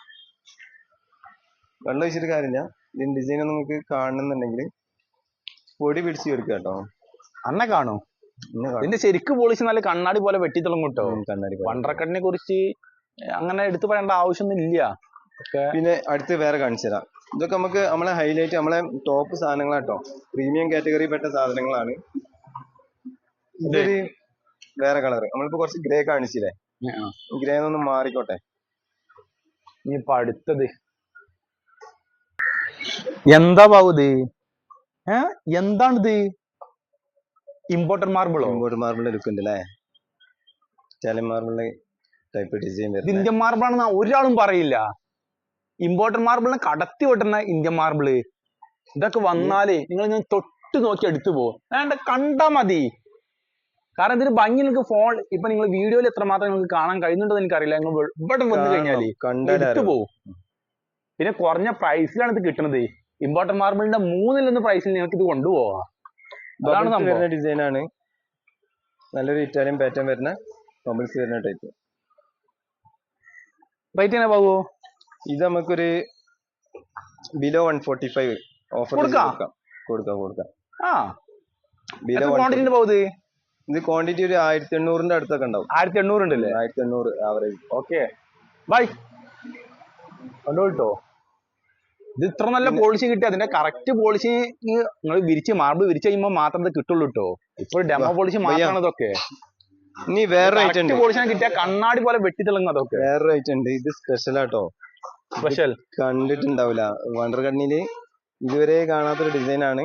Speaker 2: വെള്ളം ഒഴിച്ചിട്ട് കാര്യമില്ല. ഇതിന്റെ ഡിസൈൻ ഒന്നും നിങ്ങൾക്ക് കാണണമെന്നുണ്ടെങ്കിൽ പൊടി പിടിച്ച് എടുക്കുക കേട്ടോ.
Speaker 1: അന്നെ കാണോ. ഇതിന്റെ ശരിക്ക് പോളിച്ച് നല്ല കണ്ണാടി പോലെ വെട്ടി തിളങ്ങും കേട്ടോ
Speaker 2: കണ്ണാടി
Speaker 1: പണ്ടറക്കണ്ണിനെ കുറിച്ച് അങ്ങനെ എടുത്തു പറയേണ്ട ആവശ്യമൊന്നും ഇല്ല.
Speaker 2: പിന്നെ അടുത്ത് വേറെ കാണിച്ചു തരാം. ഇതൊക്കെ നമുക്ക് നമ്മളെ ഹൈലൈറ്റ് നമ്മളെ ടോപ്പ് സാധനങ്ങളാട്ടോ. പ്രീമിയം കാറ്റഗറി പെട്ട സാധനങ്ങളാണ്. ഇതൊരു വേറെ കളർ നമ്മളിപ്പോ കുറച്ച് ഗ്രേ കാണിച്ചില്ലേ. ഗ്രേ ഒന്ന് മാറിക്കോട്ടെ.
Speaker 1: നീ അടുത്തത്. എന്താ ബാബുത് ഏ എന്താണിത്? ഇമ്പോർട്ടഡ് മാർബിളോ
Speaker 2: ഇമ്പോർട്ടഡ് മാർബിളിന്റെ ലുക്ക് ഉണ്ട് അല്ലേ ഇറ്റാലിയൻ മാർബിളിന്റെ ടൈപ്പ് ഡിസൈൻ
Speaker 1: ഇന്ത്യൻ മാർബിൾ ആണെന്ന് ഒരാളും പറയില്ല. ഇമ്പോർട്ടന്റ് മാർബിളിനെ കടത്തി വെട്ടുന്ന ഇന്ത്യൻ മാർബിൾ ഇതൊക്കെ വന്നാലേ നിങ്ങൾ ഞാൻ തൊട്ട് നോക്കി എടുത്തു പോകും. വേണ്ട കണ്ടാ മതി. കാരണം ഇതിന് ഭംഗി നിങ്ങൾക്ക് ഫോൺ ഇപ്പൊ നിങ്ങൾ വീഡിയോയിൽ എത്രമാത്രം നിങ്ങൾക്ക് കാണാൻ കഴിയുന്നുണ്ടെന്ന് എനിക്കറിയില്ല. നിങ്ങൾ ഇവിടെ വന്നു കഴിഞ്ഞാൽ എടുത്തു പോകും പിന്നെ കുറഞ്ഞ പ്രൈസിലാണ് ഇത് കിട്ടുന്നത് ഇമ്പോർട്ടന്റ് മാർബിളിന്റെ മൂന്നിലൊന്ന് പ്രൈസിൽ നിങ്ങൾക്ക് ഇത് കൊണ്ടുപോവാം. അതാണ്
Speaker 2: ഡിസൈൻ ആണ് നല്ലൊരു ഇറ്റാലിയൻ പാറ്റേൺ വരുന്ന ബബിൾസ് വരുന്ന ടൈപ്പ്
Speaker 1: റേറ്റ് എങ്ങനെ പോകുമോ
Speaker 2: ഇത് നമുക്കൊരു below one forty five offer
Speaker 1: കൊടുക്കാം?
Speaker 2: കൊടുക്കാം. കൊടുക്കാം
Speaker 1: ആ.
Speaker 2: ബിലോ
Speaker 1: ക്വാണ്ടിറ്റിന്റെ പോകുന്നത്
Speaker 2: ഇത് ക്വാണ്ടിറ്റി ഒരു ആയിരത്തി എണ്ണൂറിന്റെ അടുത്തൊക്കെ ഉണ്ടാവും.
Speaker 1: ആയിരത്തി എണ്ണൂറ് ഉണ്ടല്ലേ
Speaker 2: ആയിരത്തി എണ്ണൂറ് ആവറേജ്
Speaker 1: ഓക്കെ. ബൈ. കണ്ടോട്ടോ ഇത് ഇത്ര നല്ല പോളിസി കിട്ടി അതിന്റെ കറക്റ്റ് പോളിസി നിങ്ങൾ വിരിച്ച് മാർബിൾ വിരിച്ച് കഴിയുമ്പോൾ മാത്രം ഇത് കിട്ടുള്ളൂ കേട്ടോ ഇപ്പോൾ ഡെമോ പോളിസി
Speaker 2: ഭയ്യ.
Speaker 1: മാത്രമാണ് ഇതൊക്കെ
Speaker 2: ഇനി വേറെ
Speaker 1: പോളിസിനെ കിട്ടിയ കണ്ണാടി പോലെ വെട്ടി തിളങ്ങും അതൊക്കെ.
Speaker 2: വേറെ ഐറ്റം ഉണ്ട്. ഇത് സ്പെഷ്യൽ ആട്ടോ
Speaker 1: സ്പെഷ്യൽ
Speaker 2: കണ്ടിട്ടുണ്ടാവില്ല. വണ്ടർ കണ്ണിൽ ഇതുവരെ കാണാത്തൊരു ഡിസൈൻ ആണ്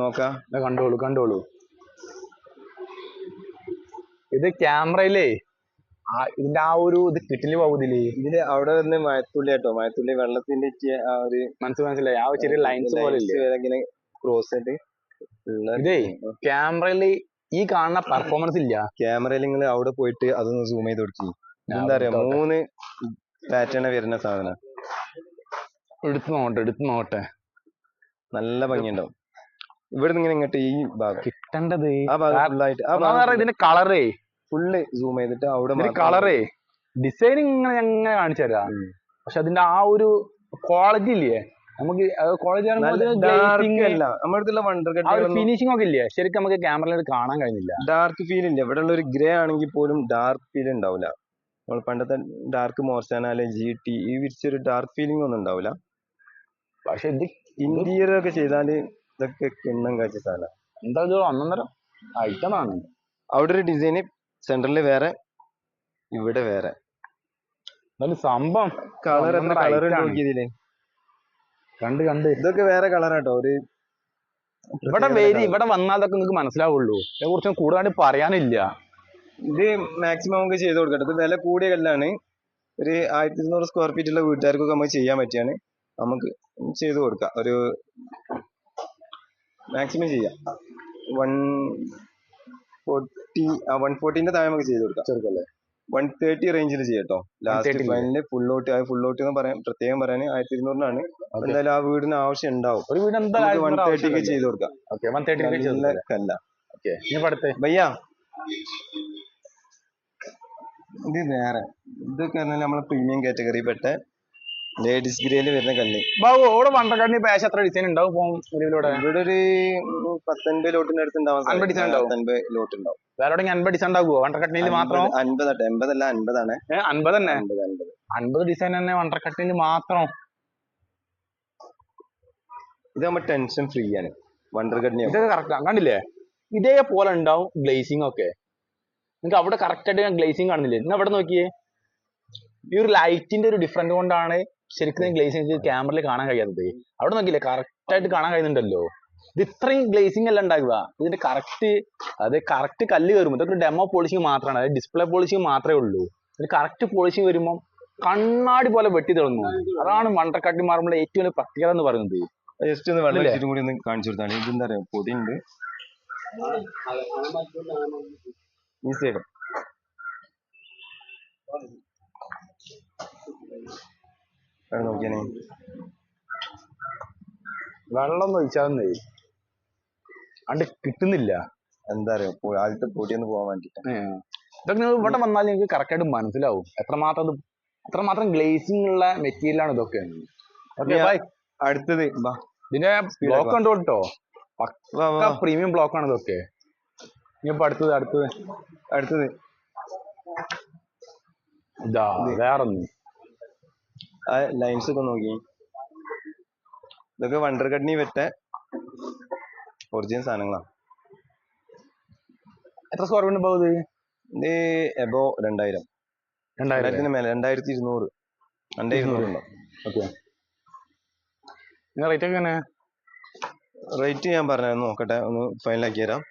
Speaker 2: നോക്കാം.
Speaker 1: കണ്ടോളൂ കണ്ടോളൂ. ഇത് ക്യാമറയിലേ ആ ഇതിന്റെ ആ ഒരു ഇത് കിട്ടിൽ പോകുന്നില്ലേ
Speaker 2: ഇതിൽ അവിടെ വന്ന് മഴത്തുള്ളി ആട്ടോ മഴത്തുള്ളി വെള്ളത്തിന്റെ ആ ഒരു
Speaker 1: മനസ്സിൽ മനസ്സിലായി. ആ ചെറിയ ലൈൻസ് പോലെ
Speaker 2: ഇങ്ങനെ ക്രോസ് ആയിട്ട്
Speaker 1: ഇതേ ക്യാമറയിൽ ഈ കാണുന്ന പെർഫോമൻസ് ഇല്ല.
Speaker 2: ക്യാമറയിൽ നിങ്ങൾ അവിടെ പോയിട്ട് അതൊന്ന് സൂം ചെയ്ത് കൊടുക്കി. എന്താ പറയാ മൂന്ന് പാറ്റേൺ വരുന്ന സാധനം.
Speaker 1: എടുത്തു നോട്ടെ എടുത്തു നോട്ടെ
Speaker 2: നല്ല ഭംഗിയുണ്ടാവും. ഇവിടെ നിന്ന് ഇങ്ങനെ ഇങ്ങോട്ട് ഈ ഭാഗം.
Speaker 1: കിട്ടേണ്ടത്
Speaker 2: ആ ഭാഗം ഫുള്ളായിട്ട് ആ ഭാഗം
Speaker 1: ഇതിന്റെ കളറേ.
Speaker 2: ഫുള്ള് സൂം ചെയ്തിട്ട് അവിടെ
Speaker 1: കളറേ. ഡിസൈൻ ഇങ്ങനെ ഞങ്ങനെ കാണിച്ചു തരാം. പക്ഷെ അതിന്റെ ആ ഒരു ക്വാളിറ്റി ഇല്ലേ? നമുക്ക് ഫിനിഷിംഗ് ഒക്കെ ഇല്ലേ? ശരിക്കും നമുക്ക് ക്യാമറയിൽ കാണാൻ കഴിഞ്ഞില്ല.
Speaker 2: ഡാർക്ക് ഫീൽ ഇല്ല. ഇവിടെ ഉള്ള ഒരു ഗ്രേ ആണെങ്കിൽ പോലും ഡാർക്ക് ഫീൽ ഉണ്ടാവില്ല. നമ്മൾ പണ്ടത്തെ ഡാർക്ക് മോർച്ചാന അല്ലെ ജി ടി ഈ വിരിച്ചൊരു ഡാർക്ക് ഫീലിംഗ് ഒന്നും ഉണ്ടാവില്ല
Speaker 1: പക്ഷെ ഇത്
Speaker 2: ഇന്റീരിയർ ഒക്കെ ചെയ്താൽ ഇതൊക്കെ കിണ്ണം കാച്ച സാധനം.
Speaker 1: എന്താ ഇത് ഐറ്റമാണ്
Speaker 2: അവിടെ ഒരു ഡിസൈന് സെന്ററിൽ വേറെ ഇവിടെ വേറെ.
Speaker 1: സംഭവം.
Speaker 2: കളർ എത്ര കളർ നോക്കിയതില്ലേ
Speaker 1: കണ്ട് കണ്ട്.
Speaker 2: ഇതൊക്കെ വേറെ കളറാട്ടോ ഒരു
Speaker 1: ഇവിടെ വരി ഇവിടെ വന്നാൽ അതൊക്കെ നിങ്ങൾക്ക് മനസ്സിലാവുള്ളൂ. ഇതിനെ കുറിച്ച് കൂടുതലായിട്ട് പറയാനില്ല.
Speaker 2: ഇത് മാക്സിമം നമുക്ക് ചെയ്ത് കൊടുക്കട്ടെ ഇത് വില കൂടിയ കല്ലാണ് ഒരു ആയിരത്തി ഇരുന്നൂറ് സ്ക്വയർ ഫീറ്റ് ഉള്ള വീട്ടുകാർക്കൊക്കെ നമുക്ക് ചെയ്യാൻ പറ്റിയാണ്. നമുക്ക് ചെയ്ത് കൊടുക്കാം. ഒരു മാക്സിമം ചെയ്യാം. വൺ ഫോർട്ടി വൺ ഫോർട്ടീന്റെ താഴെ നമുക്ക് ചെയ്ത് കൊടുക്കാം.
Speaker 1: ചെറുക്കല്ലേ
Speaker 2: വൺ തേർട്ടി റേഞ്ചിൽ ചെയ്യട്ടോ ലാസ്റ്റ്
Speaker 1: 130
Speaker 2: ഫൈനൽ ഫുൾ ഔട്ട് ആ ഫുൾ ഔട്ട് എന്ന് പറയാൻ പ്രത്യേകം പറയാൻ ആയിരത്തി ഇരുന്നൂറിനാണ് എന്തായാലും ആ വീടിന് ആവശ്യം ഉണ്ടാവും.
Speaker 1: ഒരു വീട്
Speaker 2: എന്തായാലും വൺ തേർട്ടിക്ക് ചെയ്ത് കൊടുക്കാം. കല്ല. ഭയ്യ. ഇത് വേറെ. ഇതൊക്കെ പറഞ്ഞാൽ നമ്മളെ പ്രീമിയം കാറ്റഗറി പെട്ട ലേഡീസ് ഗ്രേയിൽ വരുന്ന കല്ല്.
Speaker 1: ബാബു ഇവിടെ വണ്ടക്കാടിന് പേശ എത്ര ഡിസൈൻ ഉണ്ടാവും നിലവിലൂടെ?
Speaker 2: ഇവിടെ ഒരു പത്തൊൻപത് ലോട്ടിന്റെ അടുത്ത് ഉണ്ടാവും
Speaker 1: അൻപത് design ഉണ്ടാവും.
Speaker 2: പത്തൊൻപത് ലോട്ട് ഉണ്ടാവും
Speaker 1: വേറെ എവിടെയെങ്കിലും അൻപത് ഡിസൈൻ ഉണ്ടാകുമോ വണ്ടക്കട്ടിനിൽ മാത്രം?
Speaker 2: അൻപത്- അൻപതാട്ടെ. എൺപതല്ല അൻപതാണ്.
Speaker 1: ആണ് അൻപത് തന്നെ?
Speaker 2: അൻപത് അൻപത്.
Speaker 1: അൻപത് ഡിസൈൻ തന്നെ വണ്ടക്കട്ടിനിൽ മാത്രം?
Speaker 2: ഇത് നമ്മൾ ടെൻഷൻ ഫ്രീ ആണ്. വണ്ടർ കണ്ണിയാണ്
Speaker 1: ഇതൊക്കെ കറക്റ്റ് കണ്ടില്ലേ? ഇതേപോലെ ഉണ്ടാവും ഗ്ലേസിംഗ് ഒക്കെ. നിങ്ങൾക്ക് അവിടെ കറക്റ്റ് ആയിട്ട് ഗ്ലേസിംഗ് കാണുന്നില്ലേ? നിങ്ങൾ അവിടെ നോക്കിയേ. ഈ ഒരു ലൈറ്റിന്റെ ഒരു ഡിഫറന്റ് കൊണ്ടാണ് ശരിക്കും ഗ്ലേസിംഗ് ക്യാമറയിൽ കാണാൻ കഴിയാത്തത്. അവിടെ നോക്കിയില്ലേ? കറക്റ്റ് ആയിട്ട് കാണാൻ കഴിയുന്നുണ്ടല്ലോ. ഇത് ഇത്രയും ഗ്ലേസിംഗ് അല്ല ഉണ്ടാകുക ഇതിന്റെ കറക്റ്റ് അത് കറക്റ്റ് കല്ല് കയറുമ്പോൾ ഇതൊക്കെ ഡെമോ പോളിഷിങ് മാത്രമാണ്. അതായത് ഡിസ്പ്ലേ പോളിഷിങ് മാത്രമേ ഉള്ളൂ. ഇതിന് കറക്റ്റ് പോളിഷിങ് വരുമ്പോൾ കണ്ണാടി പോലെ വെട്ടി തുടങ്ങും അതാണ് മണ്ടക്കാട്ടി മാറുമ്പോൾ ഏറ്റവും വലിയ പ്രത്യേകത എന്ന് പറയുന്നത്.
Speaker 2: ജസ്റ്റ് ഒന്ന് വെള്ളം? വെച്ചിട്ടും കൂടി ഒന്ന് കാണിച്ചു കൊടുത്താണ് ഇതെന്താ പറയാ? പൊടി ഉണ്ട് ഈ നോക്കിയാണേ.
Speaker 1: വെള്ളം ഒന്ന് ഒഴിച്ചാലേ അണ്ട് കിട്ടുന്നില്ല.
Speaker 2: എന്താ അറിയാം? ആദ്യത്തെ പൊടി പോവാൻ പോകാൻ വേണ്ടിട്ട്.
Speaker 1: ഇതൊക്കെ നിങ്ങൾ ഇവിടെ വന്നാൽ നിങ്ങൾക്ക് കറക്റ്റായിട്ട് മനസ്സിലാവും. എത്രമാത്രം എത്രമാത്രം ഗ്ലേസിംഗ് ഉള്ള മെറ്റീരിയലാണ് ഇതൊക്കെ. ഓക്കെ ബൈ
Speaker 2: അടുത്തത്
Speaker 1: ഇതിന്റെ ബ്ലോക്ക്
Speaker 2: ആക്കുക.
Speaker 1: കണ്ടോ കേട്ടോ
Speaker 2: വാ വാ
Speaker 1: പ്രീമിയം ബ്ലോക്കാണ് ആണ് ഇതൊക്കെ ഇനിയിപ്പോ അടുത്തത് അടുത്തത്
Speaker 2: അടുത്തത്.
Speaker 1: ഇതാ വേറൊന്ന്.
Speaker 2: ആ ലൈൻസ് ഒക്കെ നോക്കി. ഇതൊക്കെ വണ്ടർ കഡ്നി വെറ്റ ഒറിജിനൽ സാധനങ്ങളാണ്
Speaker 1: എത്ര സ്ക്വയർ ഫീറ്റ് ഉണ്ടാവും ഇത്?
Speaker 2: ഇത് എബോ രണ്ടായിരം.
Speaker 1: രണ്ടായിരം
Speaker 2: രണ്ടായിരത്തിന് മേലെ രണ്ടായിരത്തി ഇരുന്നൂറ്. രണ്ടേ ഇരുന്നൂറ് ഉണ്ടാവും.
Speaker 1: ഓക്കെ. റേറ്റ് ഒക്കെ
Speaker 2: റേറ്റ് ഞാൻ പറഞ്ഞു നോക്കട്ടെ ഒന്ന് ഫൈനൽ ആക്കി തരാം.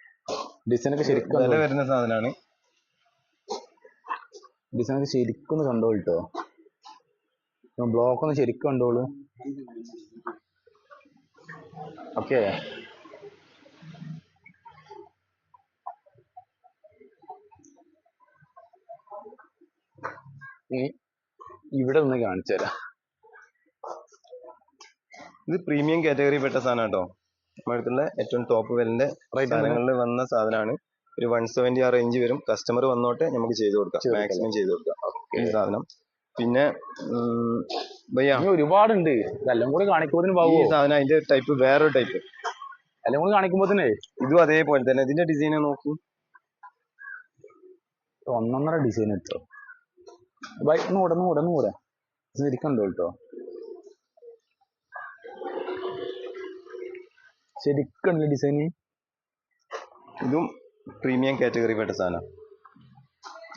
Speaker 1: ഡിസൈൻ ഒക്കെ ശരിക്കും
Speaker 2: വില വരുന്ന സാധനമാണ്.
Speaker 1: ഡിസൈൻ ഒക്കെ ശരിക്കും കണ്ടോളൂ കേട്ടോ ബ്ലോക്ക് ഒന്ന് ശരിക്കും കണ്ടോളൂ. ഓക്കെ ഇവിടെ ഒന്ന് കാണിച്ചു തരാം
Speaker 2: ഇത് പ്രീമിയം കാറ്റഗറി പെട്ട സാധനം കേട്ടോ നമ്മുടെ ഏറ്റവും ടോപ്പ് വിലന്റെ
Speaker 1: റേറ്റ്
Speaker 2: സാധനങ്ങളിൽ വന്ന സാധനമാണ് ഒരു വൺ സെവന്റി ആ റേഞ്ച് വരും. കസ്റ്റമർ വന്നോട്ടെ നമുക്ക് ചെയ്ത് കൊടുക്കാം. മാക്സിമം ചെയ്ത് കൊടുക്കാം. ഈ സാധനം. പിന്നെ
Speaker 1: ഒരുപാടുണ്ട് ഇതെല്ലാം കൂടി കാണിക്കുമ്പോൾ
Speaker 2: ഈ സാധനം അതിന്റെ ടൈപ്പ് വേറൊരു ടൈപ്പ്
Speaker 1: എല്ലാം കൂടി തന്നെ
Speaker 2: ഇതും അതേപോലെ തന്നെ. ഇതിന്റെ ഡിസൈൻ നോക്കൂ.
Speaker 1: ഒന്നൊന്നര ഡിസൈൻ എടുത്തോ? ബൈ നൂടെ നൂടെ നൂടെ ശരിക്കും ഉണ്ടോ കേട്ടോ? ശരിക്കും ഡിസൈൻ
Speaker 2: ഇതും പ്രീമിയം കാറ്റഗറി പെട്ട സാധനം.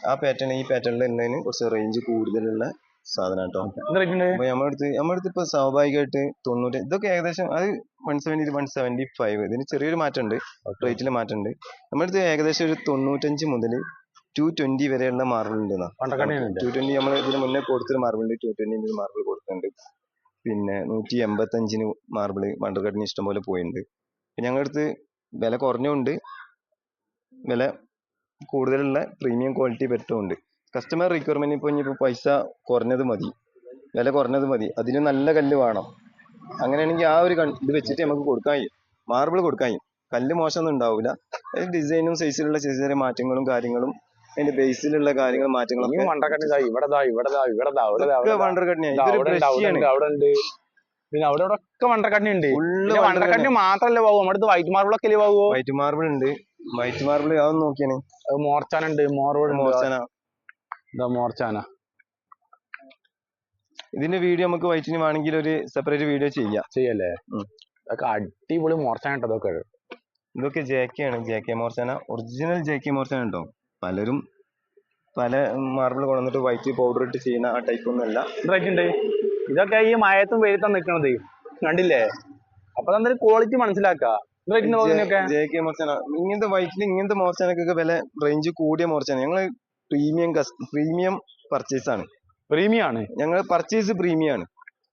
Speaker 2: ആ പാറ്റേൺ ഈ പാറ്റേണിൽ എണ്ണതിന് കുറച്ച് റേഞ്ച് കൂടുതലുള്ള സാധനം കേട്ടോ നമ്മളെടുത്ത് നമ്മളെടുത്ത് ഇപ്പൊ സ്വാഭാവികമായിട്ട് തൊണ്ണൂറ് ഇതൊക്കെ ഏകദേശം അത് one seventy one seventy five ഇതിന് ചെറിയൊരു മാറ്റമുണ്ട് റേറ്റിൽ മാറ്റമുണ്ട് നമ്മളെടുത്ത് ഏകദേശം ഒരു തൊണ്ണൂറ്റഞ്ച് മുതൽ ടു ട്വന്റി വരെയുള്ള മാർബിൾ ഉണ്ട് ടു ട്വന്റി നമ്മൾ ഇതിന് മുന്നേ കൊടുത്തൊരു മാർബിൾ ഉണ്ട് ടു ട്വന്റി മാർബിൾ കൊടുക്കുന്നുണ്ട് പിന്നെ നൂറ്റി എൺപത്തഞ്ചിന് മാർബിൾ മണ്ടർകട്ടിന് ഇഷ്ടംപോലെ പോയിട്ടുണ്ട് ഞങ്ങളുടെ അടുത്ത് വില കുറഞ്ഞുണ്ട്. വില കൂടുതലുള്ള പ്രീമിയം ക്വാളിറ്റി ഉണ്ട് കസ്റ്റമർ റിക്വയർമെന്റ് ഇപ്പോൾ ഇനിയിപ്പോൾ പൈസ കുറഞ്ഞത് മതി. വില കുറഞ്ഞത് മതി. അതിന് നല്ല കല്ല് വേണം. അങ്ങനെയാണെങ്കിൽ ആ ഒരു ഇത് വെച്ചിട്ട് നമുക്ക് കൊടുക്കാൻ കഴിയും. മാർബിൾ കൊടുക്കാൻ കഴിയും. കല്ല് മോശമൊന്നും ഉണ്ടാവില്ല ഡിസൈനും സൈസിലുള്ള ചെറിയ ചെറിയ മാറ്റങ്ങളും കാര്യങ്ങളും അതിന്റെ ബേസിലുള്ള കാര്യങ്ങൾ
Speaker 1: മാറ്റങ്ങൾ
Speaker 2: മാറ്റങ്ങളൊക്കെ
Speaker 1: മണ്ടക്കണ്ണി ഇതാ ഇവിടെ ഇവിടെ ദാ ഇവിടെ ദാ അവിടെ ഉണ്ട് പിന്നെ അവിടെ ഇവിടെ ഒക്കെ മണ്ടക്കണ്ണി ഉണ്ട്. മണ്ടക്കണ്ണി മാത്രല്ലേ പോകും നമ്മുടെ വൈറ്റ് മാർബിൾ ഒക്കെ പോകുമോ
Speaker 2: വൈറ്റ് മാർബിൾ ഉണ്ട്. വൈറ്റ് മാർബിൾ അതൊന്ന് നോക്കിയാണ്
Speaker 1: മോർച്ചാന ഉണ്ട് മോർവോട്
Speaker 2: മോർച്ചാന.
Speaker 1: ഇതാ മോർച്ചാന.
Speaker 2: ഇതിന്റെ വീഡിയോ നമുക്ക് വൈറ്റിന് വേണമെങ്കിൽ ഒരു സെപ്പറേറ്റ് വീഡിയോ ചെയ്യാം.
Speaker 1: ചെയ്യല്ലേ. അതൊക്കെ അടിപൊളി മോർച്ചാന കേട്ടോ
Speaker 2: ഇതൊക്കെ. ജെ കെ ആണ് J K Morchana. Original J K Morchana ഉണ്ടോ? പലരും പല മാർബിൾ കൊണ്ടുവന്നിട്ട് വൈറ്റ് പൗഡർ ഇട്ട് ചെയ്യുന്ന ആ ടൈപ്പ് ഒന്നും അല്ല.
Speaker 1: ഉണ്ട് ഇതൊക്കെ ഈ മയത്തും വെയിലത്തും നിൽക്കണത് കണ്ടില്ലേ? അപ്പൊ തന്നെ ക്വാളിറ്റി മനസ്സിലാക്കുക
Speaker 2: ഇങ്ങനത്തെ വൈറ്റിൽ ഇങ്ങനത്തെ മോർച്ചാനൊക്കെ വില റേഞ്ച് കൂടിയ മോർച്ചാണ് ഞങ്ങൾ പ്രീമിയം പ്രീമിയം പർച്ചേസ് ആണ്.
Speaker 1: പ്രീമിയം ആണ്.
Speaker 2: ഞങ്ങൾ പർച്ചേസ് പ്രീമിയം ആണ്.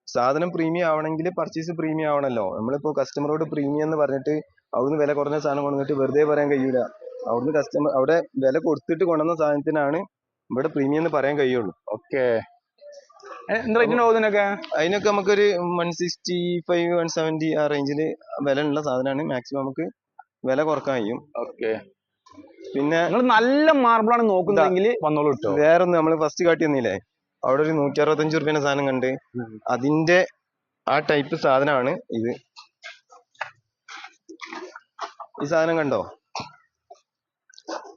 Speaker 2: സാധനം പ്രീമിയം ആവണമെങ്കിൽ പർച്ചേസ് പ്രീമിയം ആവണല്ലോ. നമ്മളിപ്പോ കസ്റ്റമറോട് പ്രീമിയം എന്ന് പറഞ്ഞിട്ട് അവിടുന്ന് വില കുറഞ്ഞ സാധനം കൊണ്ടുവന്നിട്ട് വെറുതെ പറയാൻ കഴിയൂല. അവിടുന്ന് കസ്റ്റമർ അവിടെ വില കൊടുത്തിട്ട് കൊണ്ടുവന്ന സാധനത്തിനാണ് ഇവിടെ പ്രീമിയം എന്ന് പറയാൻ കഴിയുള്ളൂ.
Speaker 1: ഓക്കെ എന്ത് റേറ്റിന് പോകുന്നതിനൊക്കെ
Speaker 2: അതിനൊക്കെ നമുക്കൊരു one sixty five one seventy ആ റേഞ്ചിൽ വില ഉള്ള സാധനമാണ് മാക്സിമം നമുക്ക് വില കുറയ്ക്കാൻ കഴിയും.
Speaker 1: ഓക്കെ
Speaker 2: പിന്നെ
Speaker 1: നിങ്ങൾ നല്ല മാർബിളാണ് ആണ് നോക്കുന്നതെങ്കിൽ വന്നോളൂ കേട്ടോ
Speaker 2: വേറൊന്ന് നമ്മൾ ഫസ്റ്റ് കാട്ടി തന്നില്ലേ? അവിടെ ഒരു നൂറ്റി അറുപത്തഞ്ച് റുപ്യന്റെ സാധനം കണ്ട്. അതിന്റെ ആ ടൈപ്പ് സാധനമാണ് ഇത്. ഈ സാധനം കണ്ടോ?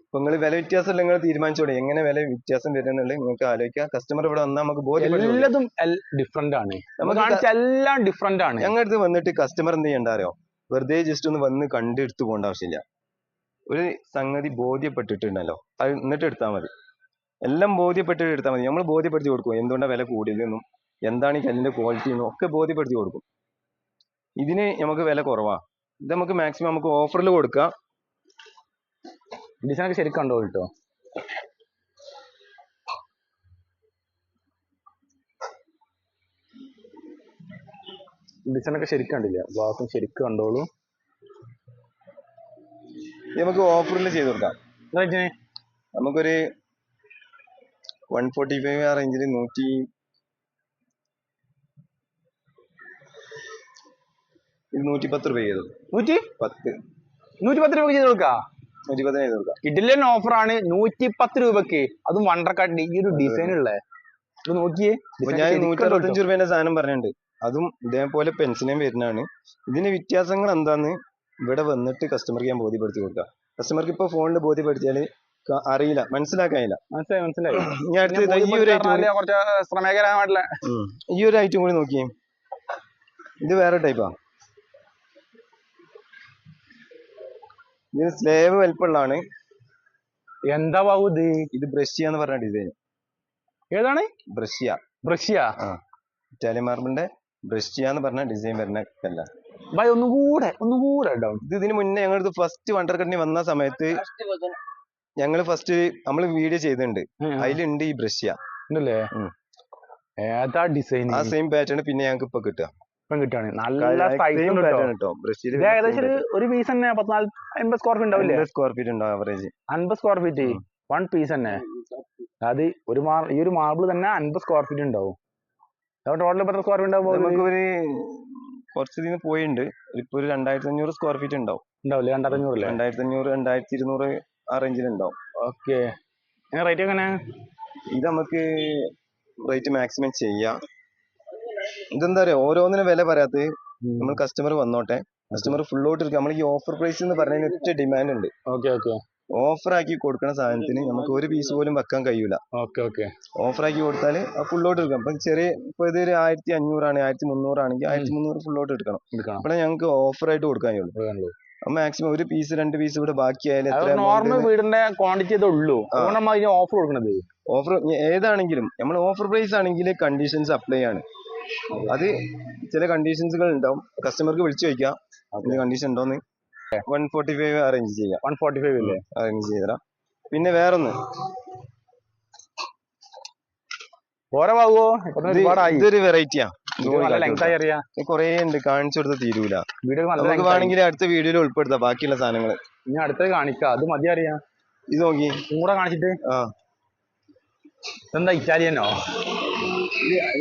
Speaker 2: അപ്പൊ നിങ്ങൾ വില വ്യത്യാസം നിങ്ങൾ തീരുമാനിച്ചോടെ എങ്ങനെ വില വ്യത്യാസം വരുന്നുള്ളത് നിങ്ങൾക്ക് ആലോചിക്കുക കസ്റ്റമർ ഇവിടെ വന്നാൽ നമുക്ക് ബോധ്യപ്പെടും.
Speaker 1: എല്ലാതും ഡിഫറെന്റ് ആണ്.
Speaker 2: നമുക്ക്
Speaker 1: എല്ലാം ഡിഫറെന്റ് ആണ്.
Speaker 2: ഞങ്ങളുടെ അടുത്ത് വന്നിട്ട് കസ്റ്റമർ എന്ത് ചെയ്യണ്ട അറിയോ? വെറുതെ ജസ്റ്റ് ഒന്ന് വന്ന് കണ്ടെടുത്ത് പോകേണ്ട ആവശ്യമില്ല. ഒരു സംഗതി ബോധ്യപ്പെട്ടിട്ടുണ്ടല്ലോ. അത് എന്നിട്ട് എടുത്താൽ മതി. എല്ലാം ബോധ്യപ്പെട്ടിട്ട് എടുത്താൽ മതി. നമ്മൾ ബോധ്യപ്പെടുത്തി കൊടുക്കും. എന്തുകൊണ്ടാണ് വില കൂടിയതെന്നും എന്താണ് ഈ കല്ലിന്റെ ക്വാളിറ്റി എന്നും ഒക്കെ ബോധ്യപ്പെടുത്തി കൊടുക്കും. ഇതിന് നമുക്ക് വില കുറവാ. ഇത് നമുക്ക് മാക്സിമം നമുക്ക് ഓഫറിൽ കൊടുക്കാം.
Speaker 1: ഡിസൈനൊക്കെ ശരിക്കും ഉണ്ടോ കേട്ടോ ഡിസൈനൊക്കെ ശരിക്കും കണ്ടില്ല? ഭാഗത്തും ശരിക്കും കണ്ടോളൂ.
Speaker 2: നമുക്ക് ഓഫറിൽ ചെയ്ത് കൊടുക്കാം. നമുക്കൊരു വൺ ഫോർട്ടി ഫൈവ് ആ റേഞ്ചിൽ നൂറ്റി ഇത് നൂറ്റി പത്ത് രൂപ ചെയ്തു.
Speaker 1: നൂറ്റി?
Speaker 2: പത്ത്.
Speaker 1: നൂറ്റി പത്ത് രൂപ ചെയ്ത് കൊടുക്കാം?
Speaker 2: നൂറ്റി ഓഫർ ആണ്
Speaker 1: കിഡിലൻ ഓഫറാണ് നൂറ്റി പത്ത് രൂപക്ക്. അതും വണ്ടർക്കാട്ടിന്റെ ഈ ഒരു ഡിസൈൻ ഉള്ളേ. ഇത് നോക്കിയേ.
Speaker 2: ഞാൻ
Speaker 1: ശരിക്കും
Speaker 2: നൂറ്റി
Speaker 1: ഉണ്ട്
Speaker 2: അറുപത്തഞ്ച് രൂപേന്റെ സാധനം പറഞ്ഞിട്ടുണ്ട്. അതും ഇതേപോലെ പെൻസിലേം വരുന്നതാണ്. ഇതിന് വ്യത്യാസങ്ങൾ എന്താന്ന് ഇവിടെ വന്നിട്ട് കസ്റ്റമർക്ക് ഞാൻ ബോധ്യപ്പെടുത്തി കൊടുക്കാം. കസ്റ്റമർക്ക് ഇപ്പൊ ഫോണിൽ ബോധ്യപ്പെടുത്തിയാൽ അറിയില്ല. മനസ്സിലാക്കാനില്ല.
Speaker 1: മനസ്സിലായി മനസ്സിലായി.
Speaker 2: ഈ ഒരു ഐറ്റം
Speaker 1: കുറച്ച് ശ്രമകരമായിട്ടുള്ള
Speaker 2: ഈ ഒരു ഐറ്റം കൂടി നോക്കിയേ. ഇത് വേറെ ടൈപ്പാ ഇത് സ്ലേവ് വലിപ്പമുള്ളതാണ്.
Speaker 1: എന്താ ബാബു ഇത്
Speaker 2: ഇത് ബ്രഷ്യ എന്ന് പറഞ്ഞ ഡിസൈൻ
Speaker 1: ഏതാണ്?
Speaker 2: ബ്രഷ്യ.
Speaker 1: ബ്രഷ്യ.
Speaker 2: ഇറ്റാലിയൻ മാർബിളിന്റെ ബ്രഷ്യ എന്ന് പറഞ്ഞ ഡിസൈൻ വരുന്ന കല്ല.
Speaker 1: ബൈ ഒന്നും കൂടെ ഒന്നും കൂടെ
Speaker 2: ഇത് ഇതിന് മുന്നേ ഞങ്ങളത് ഫസ്റ്റ് വണ്ടർ കണ്ണി വന്ന സമയത്ത് ഞങ്ങൾ ഫസ്റ്റ് നമ്മൾ വീഡിയോ ചെയ്തിട്ടുണ്ട്. അതിലുണ്ട് ഈ ബ്രഷ്യ.
Speaker 1: ഉണ്ടല്ലേ. ഏതാ ഡിസൈൻ
Speaker 2: ആ സെയിം പാറ്റേൺ പിന്നെ ഞങ്ങൾക്ക് ഇപ്പൊ കിട്ടുക.
Speaker 1: ഇപ്പം കിട്ടുകയാണ് നല്ല സൈസും ഏകദേശം ഒരു പീസ് തന്നെ പത്തിനാല് അൻപത് സ്ക്വയർ ഫീറ്റ് ഉണ്ടാവില്ലേ?
Speaker 2: സ്ക്വയർ ഫീറ്റ് ഉണ്ടാവും ആവറേജ്
Speaker 1: അൻപത് സ്ക്വയർ ഫീറ്റ് വൺ പീസ് തന്നെ. അത് ഒരു മാർ ഈ ഒരു മാർബിൾ തന്നെ അൻപത് സ്ക്വയർ ഫീറ്റ് ഉണ്ടാവും. ടോട്ടൽ എത്ര സ്ക്വയർ ഫീറ്റ് ഉണ്ടാവും
Speaker 2: കുറച്ച് ഇതിന് പോയിട്ടുണ്ട് ഇപ്പൊ ഒരു രണ്ടായിരത്തി അഞ്ഞൂറ് സ്ക്വയർ ഫീറ്റ് ഉണ്ടാവും.
Speaker 1: ഉണ്ടാവില്ലേ? രണ്ടായിരത്തി അഞ്ഞൂറ്
Speaker 2: രണ്ടായിരത്തി അഞ്ഞൂറ് രണ്ടായിരത്തി ഇരുന്നൂറ് ആ റേഞ്ചിൽ ഉണ്ടാവും.
Speaker 1: ഓക്കെ. റേറ്റ് എങ്ങനെ?
Speaker 2: ഇത് നമുക്ക് റേറ്റ് മാക്സിമം ചെയ്യാം. ഇതെന്താ പറയാ ഓരോന്നിനും വില പറയാത്ത നമ്മൾ കസ്റ്റമർ വന്നോട്ടെ. കസ്റ്റമർ ഫുൾ ഔട്ട് ഇരിക്കും നമ്മൾ ഈ ഓഫർ പ്രൈസ് എന്ന് പറഞ്ഞതിന് ഒറ്റ ഡിമാൻഡ് ഉണ്ട്.
Speaker 1: ഓക്കെ ഓക്കെ
Speaker 2: ഓഫർ ആക്കി കൊടുക്കുന്ന സാധനത്തിന് നമുക്ക് ഒരു പീസ് പോലും വെക്കാൻ കഴിയൂല.
Speaker 1: ഓക്കെ ഓക്കെ
Speaker 2: ഓഫർ ആക്കി കൊടുത്താൽ ഫുൾ ഔട്ട് എടുക്കും അപ്പൊ ചെറിയ ഇപ്പൊ ഇത് ഒരു ആയിരത്തി അഞ്ഞൂറാണ് ആയിരത്തി മുന്നൂറാണെങ്കിൽ ആയിരത്തി മുന്നൂറ് ഫുൾ ഔട്ട് എടുക്കണം.
Speaker 1: എടുക്കണം.
Speaker 2: അപ്പോഴേ ഞങ്ങൾക്ക് ഓഫർ ആയിട്ട് കൊടുക്കാൻ കഴിയുള്ളൂ. മാക്സിമം ഒരു പീസ് രണ്ട് പീസ് ഇവിടെ ബാക്കിയായാലും
Speaker 1: നോർമൽ വീടിന്റെ ക്വാണ്ടിറ്റി ഉള്ളൂ. ഓഫർ കൊടുക്കണത്.
Speaker 2: ഓഫർ ഏതാണെങ്കിലും നമ്മൾ ഓഫർ പ്രൈസ് ആണെങ്കിൽ കണ്ടീഷൻസ് അപ്ലൈ ആണ്. അത് ചില കണ്ടീഷൻസുകൾ ഉണ്ടാവും കസ്റ്റമർക്ക് വിളിച്ചു ചോദിക്കാം. അതിന് കണ്ടീഷൻ ഉണ്ടോന്ന്. വൺ ഫോർട്ടി ഫൈവ് അറേഞ്ച് ചെയ്യാം
Speaker 1: വൺ ഫോർട്ടി ഫൈവ് ഇല്ലേ
Speaker 2: അറേഞ്ച് ചെയ്തരാം പിന്നെ വേറൊന്ന്.
Speaker 1: ഓരോ
Speaker 2: ഇതൊരു വെറൈറ്റിയാ കൊറേ ഉണ്ട്. കാണിച്ചു കൊടുത്ത തീരൂല. നമുക്ക് വേണമെങ്കിൽ അടുത്ത വീഡിയോയിൽ ഉൾപ്പെടുത്താം. ബാക്കിയുള്ള സാധനങ്ങൾ
Speaker 1: ഇനി അടുത്തത് കാണിക്കാം. അത് മതി അറിയാം.
Speaker 2: ഇത് നോക്കി.
Speaker 1: കൂടെ കാണിച്ചിട്ട്.
Speaker 2: ആ.
Speaker 1: ഇതെന്താ ഇറ്റാലിയനോ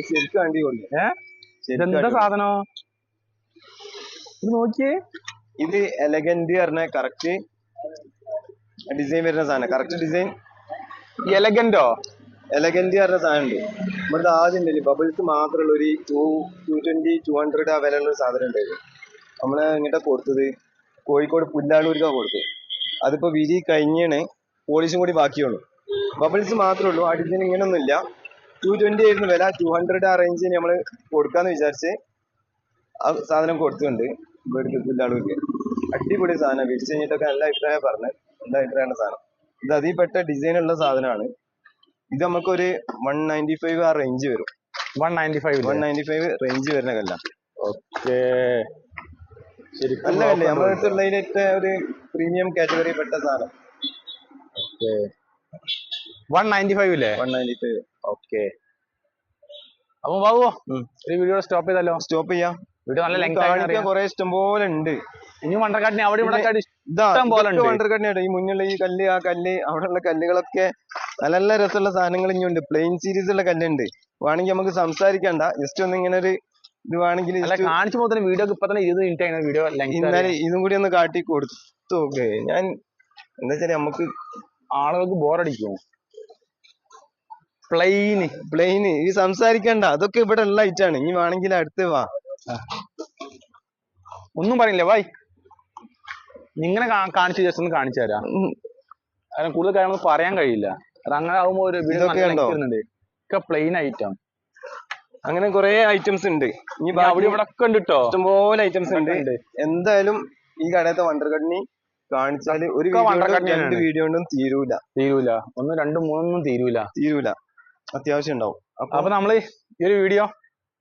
Speaker 2: ശരിക്കും വണ്ടി കൊടുക്കും
Speaker 1: ഏ? ഇതെന്താ സാധനോ? ഇത് നോക്കിയേ.
Speaker 2: ഇത് എലഗന്റ് പറഞ്ഞ കറക്റ്റ് ഡിസൈൻ വരുന്ന സാധനം. കറക്റ്റ് ഡിസൈൻ
Speaker 1: എലഗന്റോ
Speaker 2: എലഗന്റ് പറഞ്ഞ സാധനം ഉണ്ട് ഇവിടുത്തെ ആദ്യം ഉണ്ടല്ലേ ബബിൾസ് മാത്രമുള്ള ഒരു two two twenty two hundred ആ വിലയുള്ള സാധനം ഉണ്ടായിരുന്നു നമ്മൾ ഇങ്ങോട്ട് കൊടുത്തത്. കോഴിക്കോട് പുല്ലാളൂർക്കാണ് കൊടുത്തത്. അതിപ്പോ വിരി കഴിഞ്ഞാണ് പോളിഷും കൂടി ബാക്കിയുള്ളൂ. ബബിൾസ് മാത്രമേ ഉള്ളൂ. ആ ഡിസൈൻ ഇങ്ങനൊന്നുമില്ല. ഇല്ല ടു ട്വന്റി ആയിരുന്നു വില. ടു ഹൺഡ്രഡ് ആ റേഞ്ചിന് നമ്മൾ കൊടുക്കാന്ന് വിചാരിച്ച് ആ സാധനം കൊടുത്തിട്ടുണ്ട്. ഇവിടുത്തെ പുല്ലാളൂർക്ക് അടിപൊളി സാധനം. വിരിച്ചു കഴിഞ്ഞിട്ടൊക്കെ നല്ല അഭിപ്രായം പറഞ്ഞു നല്ല അഭിപ്രായമാണ് സാധനം. ഇത് അതിൽ പെട്ട ഡിസൈൻ ഉള്ള സാധനമാണ്. ഇത് നമുക്കൊരു വൺ നയന്റി ഫൈവ് ആ റേഞ്ച് വരും.
Speaker 1: One ninety five
Speaker 2: one ninety five range വരുന്ന കല്ല.
Speaker 1: ഓക്കെ.
Speaker 2: നല്ല കല്ലേ. നമ്മുടെ അടുത്തുള്ളതിലൊക്കെ ഒരു പ്രീമിയം കാറ്റഗറി പെട്ട സാധനം.
Speaker 1: വൺ നയന്റി ഫൈവ് ഇല്ലേ
Speaker 2: വൺ നയന്റി ഫൈവ്
Speaker 1: ഓക്കെ അപ്പൊ വാവോ
Speaker 2: ഈ
Speaker 1: ഒരു വീഡിയോ സ്റ്റോപ്പ് ചെയ്താലോ?
Speaker 2: സ്റ്റോപ്പ് ചെയ്യാം.
Speaker 1: വീഡിയോ നല്ല ലെങ്ത്
Speaker 2: കാണിക്കാൻ കുറെ ഇഷ്ടം പോലെ ഉണ്ട്.
Speaker 1: ഇനി മണ്ടക്കാട്ടിന് അവിടെ ഇവിടെ ഇഷ്ടം പോലെ ഉണ്ട്.
Speaker 2: വണ്ടർക്കണ്ണിയാട്ടോ ഈ മുന്നിലുള്ള ഈ കല്ല് ആ കല്ല് അവിടെയുള്ള കല്ലുകളൊക്കെ നല്ല നല്ല രസമുള്ള സാധനങ്ങൾ ഇനിയുണ്ട് പ്ലെയിൻ സീരീസ് ഉള്ള കല്ലുണ്ട്. വേണമെങ്കിൽ നമുക്ക് സംസാരിക്കണ്ട. ജസ്റ്റ് ഒന്ന് ഇങ്ങനെ ഒരു ഇത് വേണമെങ്കിൽ
Speaker 1: കാണിച്ചു പോകുന്ന വീഡിയോ ഇപ്പൊ തന്നെ ഇരുപത് മിനിറ്റ് ആണ് വീഡിയോ
Speaker 2: ഇന്നലെ ഇതും കൂടി ഒന്ന് കാട്ടി കൊടുത്തു. ഞാൻ എന്താ വെച്ചാൽ നമുക്ക്
Speaker 1: ആളുകൾക്ക് ബോറടിക്കും പ്ലെയിന്
Speaker 2: പ്ലെയിന് ഈ സംസാരിക്കണ്ട. അതൊക്കെ ഇവിടെ ഉള്ള ഐറ്റാണ് ഇനി വേണമെങ്കിൽ അടുത്ത് വാ.
Speaker 1: ഒന്നും പറയില്ല. വായ്. നിങ്ങനെ കാണിച്ചു ജസ്റ്റ് ഒന്ന് കാണിച്ചു തരാം. കാരണം കൂടുതൽ കാര്യങ്ങൾ പറയാൻ കഴിയില്ല. അങ്ങനെ ആവുമ്പോ ഒരു ഒക്കെ പ്ലെയിൻ ഐറ്റം
Speaker 2: അങ്ങനെ കുറെ ഐറ്റംസ് ഉണ്ട്. ഇനി
Speaker 1: അവിടെ ഇവിടെ ഒക്കെ ഉണ്ട് കേട്ടോ
Speaker 2: ഇഷ്ടംപോലെ ഐറ്റംസ് ഉണ്ട്. എന്തായാലും ഈ കടയത്തെ വണ്ടർ കണ്ണി കാണിച്ചാൽ ഒരു വീഡിയോ കൊണ്ടും തീരൂല.
Speaker 1: തീരൂല. ഒന്ന് രണ്ടും മൂന്നൊന്നും തീരൂല.
Speaker 2: തീരൂല. അത്യാവശ്യം ഉണ്ടാവും.
Speaker 1: അപ്പൊ നമ്മൾ ഈ ഒരു വീഡിയോ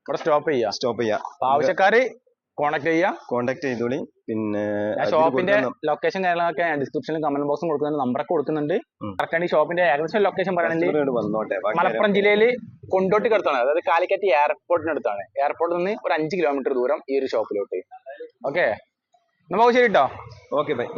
Speaker 1: ഇവിടെ സ്റ്റോപ്പ് ചെയ്യാം.
Speaker 2: സ്റ്റോപ്പ് ചെയ്യാം.
Speaker 1: ആവശ്യക്കാര് കോൺടാക്ട് ചെയ്യുക
Speaker 2: കോണ്ടാക്ട് ചെയ്തോളി. പിന്നെ
Speaker 1: ഷോപ്പിന്റെ ലൊക്കേഷൻ കാര്യങ്ങളൊക്കെ ഞാൻ ഡിസ്ക്രിപ്ഷനിൽ കമന്റ് ബോക്സും കൊടുക്കുന്നുണ്ട്. നമ്പറൊക്കെ കൊടുക്കുന്നുണ്ട്. കറക്റ്റ് ഷോപ്പിന്റെ ഏകദേശം ലൊക്കേഷൻ പറയുകയാണെങ്കിൽ മലപ്പുറം ജില്ലയിൽ കൊണ്ടോട്ടി അടുത്താണ് അതായത് കാലിക്കറ്റ് എയർപോർട്ടിന് അടുത്താണ്. എയർപോർട്ടിൽ നിന്ന് ഒരു അഞ്ച് കിലോമീറ്റർ ദൂരം ഈ ഒരു ഷോപ്പിലോട്ട് ഓക്കെ നമുക്ക് ശരി കേട്ടോ
Speaker 2: ഓക്കെ ബൈ